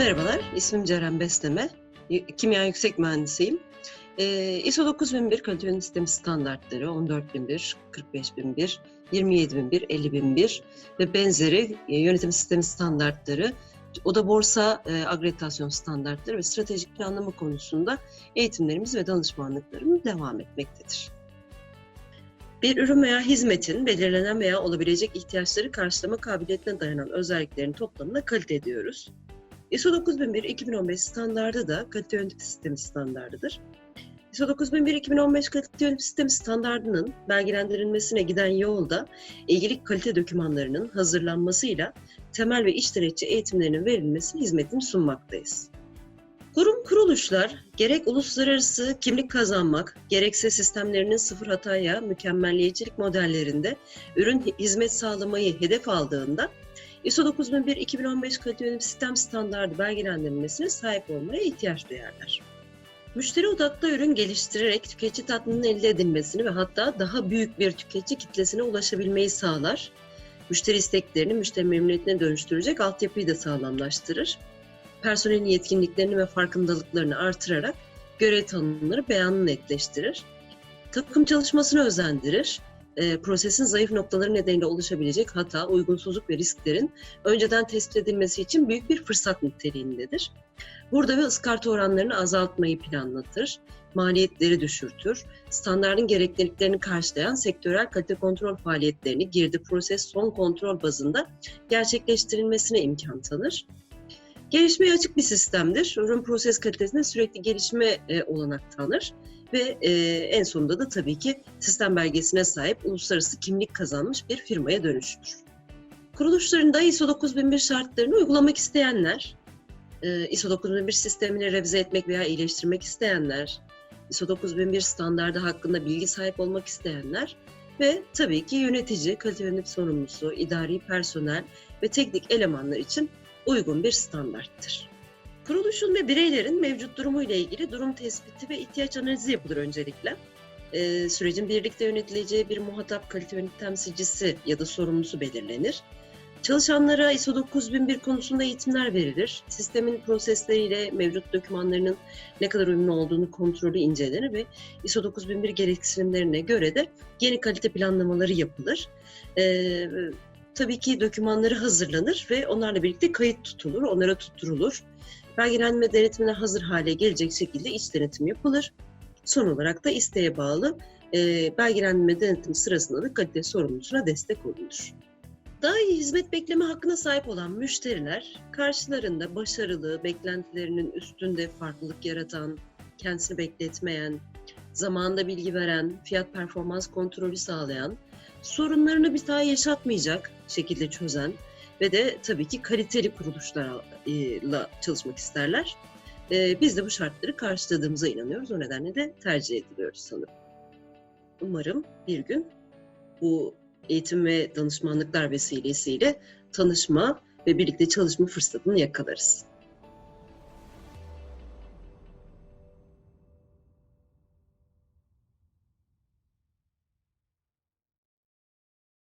Merhabalar, ismim Ceren Besleme. Kimya yüksek mühendisiyim. Ee, ISO 9001 kalite yönetim sistemi standartları 14001, 45001, 27001, 50001 ve benzeri e, yönetim sistemi standartları, oda borsa e, akreditasyon standartları ve stratejik planlama konusunda eğitimlerimiz ve danışmanlıklarımız devam etmektedir. Bir ürün veya hizmetin belirlenen veya olabilecek ihtiyaçları karşılama kabiliyetine dayanan özelliklerin toplamına kalite diyoruz. ISO 9001-2015 standardı da kalite yönetim sistemi standardıdır. ISO 9001-2015 kalite yönetim sistemi standardının belgelendirilmesine giden yolda ilgili kalite dokümanlarının hazırlanmasıyla temel ve içtenetçi eğitimlerinin verilmesini hizmetini sunmaktayız. Kurum kuruluşlar gerek uluslararası kimlik kazanmak, gerekse sistemlerinin sıfır hataya mükemmelliyetçilik modellerinde ürün hizmet sağlamayı hedef aldığında ISO 9001-2015 kalite yönetim sistem standardı belgelendirilmesine sahip olmaya ihtiyaç duyarlar. Müşteri odaklı ürün geliştirerek tüketici tatminin elde edilmesini ve hatta daha büyük bir tüketici kitlesine ulaşabilmeyi sağlar. Müşteri isteklerini müşteri memnuniyetine dönüştürecek altyapıyı da sağlamlaştırır. Personelin yetkinliklerini ve farkındalıklarını artırarak görev tanımları beyanını netleştirir. Takım çalışmasını özendirir e, prosesin zayıf noktaları nedeniyle oluşabilecek hata, uygunsuzluk ve risklerin önceden tespit edilmesi için büyük bir fırsat niteliğindedir. Burada ve ıskarta oranlarını azaltmayı planlatır, maliyetleri düşürtür, standartın gerekliliklerini karşılayan sektörel kalite kontrol faaliyetlerini girdi proses son kontrol bazında gerçekleştirilmesine imkan tanır. Gelişmeye açık bir sistemdir. Ürün proses kalitesinde sürekli gelişme e, olanak tanır ve e, en sonunda da tabii ki sistem belgesine sahip uluslararası kimlik kazanmış bir firmaya dönüştür. Kuruluşlarında ISO 9001 şartlarını uygulamak isteyenler, e, ISO 9001 sistemini revize etmek veya iyileştirmek isteyenler, ISO 9001 standardı hakkında bilgi sahip olmak isteyenler ve tabii ki yönetici, kalite yönetim sorumlusu, idari personel ve teknik elemanlar için uygun bir standarttır. Kuruluşun ve bireylerin mevcut durumu ile ilgili durum tespiti ve ihtiyaç analizi yapılır öncelikle. Ee, sürecin birlikte yönetileceği bir muhatap kalite yönetim temsilcisi ya da sorumlusu belirlenir. Çalışanlara ISO 9001 konusunda eğitimler verilir. Sistemin prosesleriyle mevcut dokümanlarının ne kadar uyumlu olduğunu kontrolü incelenir ve ISO 9001 gereksinimlerine göre de yeni kalite planlamaları yapılır. Ee, tabii ki dokümanları hazırlanır ve onlarla birlikte kayıt tutulur, onlara tutturulur. Belgelenme denetimine hazır hale gelecek şekilde iç denetim yapılır. Son olarak da isteğe bağlı e, belgelenme denetim sırasında da kalite sorumlusuna destek olunur. Daha iyi hizmet bekleme hakkına sahip olan müşteriler karşılarında başarılı, beklentilerinin üstünde farklılık yaratan, kendisini bekletmeyen, zamanında bilgi veren, fiyat performans kontrolü sağlayan, sorunlarını bir daha yaşatmayacak şekilde çözen ve de tabii ki kaliteli kuruluşlarla çalışmak isterler. Ee, Biz de bu şartları karşıladığımıza inanıyoruz. O nedenle de tercih ediliyoruz sanırım. Umarım bir gün bu eğitim ve danışmanlıklar vesilesiyle tanışma ve birlikte çalışma fırsatını yakalarız.